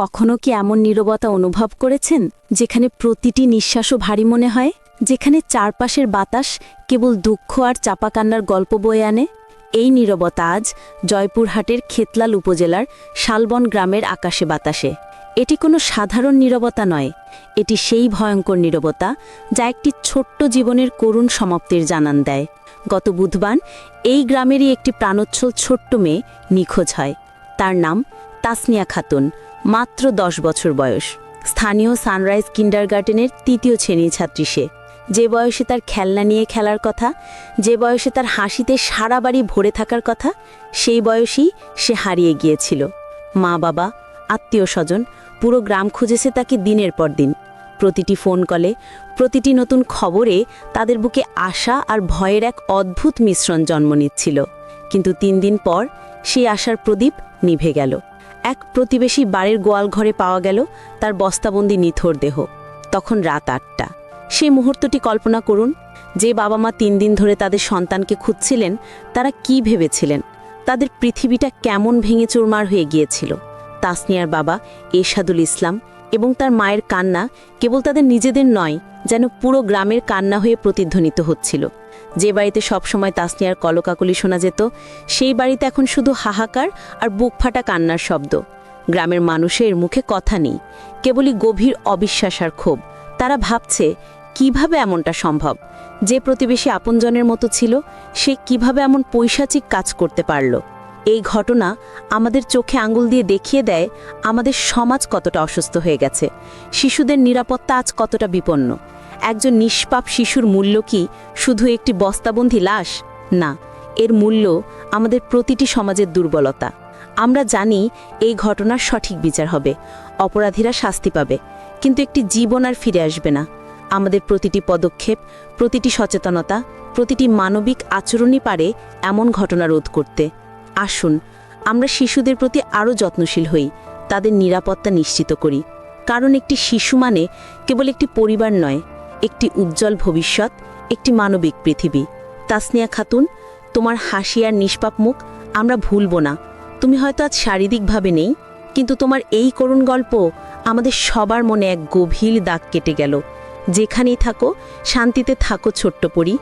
কখনো কি এমন নীরবতা অনুভব করেছেন, যেখানে প্রতিটি নিঃশ্বাসও ভারী মনে হয়, যেখানে চারপাশের বাতাস কেবল দুঃখ আর চাপাকান্নার গল্প বয়ে আনে? এই নীরবতা আজ জয়পুরহাটের খেতলাল উপজেলার শালবন গ্রামের আকাশে বাতাসে। এটি কোনো সাধারণ নীরবতা নয়, এটি সেই ভয়ঙ্কর নীরবতা যা একটি ছোট্ট জীবনের করুণ সমাপ্তির জানান দেয়। গত বুধবার এই গ্রামেরই একটি প্রাণোচ্ছল ছোট্ট মেয়ে নিখোঁজ হয়। তার নাম তাসনিয়া খাতুন, মাত্র দশ বছর বয়স। স্থানীয় সানরাইজ কিন্ডারগার্টেনের তৃতীয় শ্রেণির ছাত্রী সে। যে বয়সে তার খেলনা নিয়ে খেলার কথা, যে বয়সে তার হাসিতে সারা বাড়ি ভরে থাকার কথা, সেই বয়সেই সে হারিয়ে গিয়েছিল। মা বাবা, আত্মীয় স্বজন, পুরো গ্রাম খুঁজেছে তাকে দিনের পর দিন। প্রতিটি ফোন কলে, প্রতিটি নতুন খবরে তাদের বুকে আশা আর ভয়ের এক অদ্ভুত মিশ্রণ জন্ম নিচ্ছিল। কিন্তু তিন দিন পর সেই আশার প্রদীপ নিভে গেল। এক প্রতিবেশী বাড়ির গোয়াল ঘরে পাওয়া গেল তার বস্তাবন্দি নিথর দেহ। তখন রাত আটটা। সেই মুহূর্তটি কল্পনা করুন, যে বাবা মা তিন দিন ধরে তাদের সন্তানকে খুঁজছিলেন, তারা কি ভেবেছিলেন? তাদের পৃথিবীটা কেমন ভেঙে চুরমার হয়ে গিয়েছিল? তাসনিয়ার বাবা এরশাদুল ইসলাম এবং তার মায়ের কান্না কেবল তাদের নিজেদের নয়, যেন পুরো গ্রামের কান্না হয়ে প্রতিধ্বনিত হচ্ছিল। যে বাড়িতে সবসময় তাসনিয়ার কলকাকলি শোনা যেত, সেই বাড়িতে এখন শুধু হাহাকার আর বুক ফাটা কান্নার শব্দ। গ্রামের মানুষের মুখে কথা নেই, কেবলই গভীর অবিশ্বাস আর ক্ষোভ। তারা ভাবছে, কীভাবে এমনটা সম্ভব? যে প্রতিবেশী আপনজনের মতো ছিল, সে কীভাবে এমন পৈশাচিক কাজ করতে পারল? এই ঘটনা আমাদের চোখে আঙ্গুল দিয়ে দেখিয়ে দেয় আমাদের সমাজ কতটা অসুস্থ হয়ে গেছে। শিশুদের নিরাপত্তা আজ কতটা বিপন্ন। একজন নিষ্পাপ শিশুর মূল্য কি শুধু একটি বস্তাবন্ধী লাশ? না, এর মূল্য আমাদের প্রতিটি সমাজের দুর্বলতা। আমরা জানি এই ঘটনার সঠিক বিচার হবে, অপরাধীরা শাস্তি পাবে, কিন্তু একটি জীবন আর ফিরে আসবে না। আমাদের প্রতিটি পদক্ষেপ, প্রতিটি সচেতনতা, প্রতিটি মানবিক আচরণই পারে এমন ঘটনা রোধ করতে। আসুন, আমরা শিশুদের প্রতি আরও যত্নশীল হই, তাদের নিরাপত্তা নিশ্চিত করি। কারণ একটি শিশু মানে কেবল একটি পরিবার নয় একটি উজ্জ্বল ভবিষ্যৎ, একটি মানবিক পৃথিবী। তাসনিয়া খাতুন, তোমার হাসি আর নিষ্পাপ মুখ আমরা ভুলব না। তুমি হয়তো আজ শারীরিকভাবে নেই, কিন্তু তোমার এই করুণ গল্প আমাদের সবার মনে এক গভীর দাগ কেটে গেল। যেখানেই থাকো, শান্তিতে থাকো ছোট্ট পরি।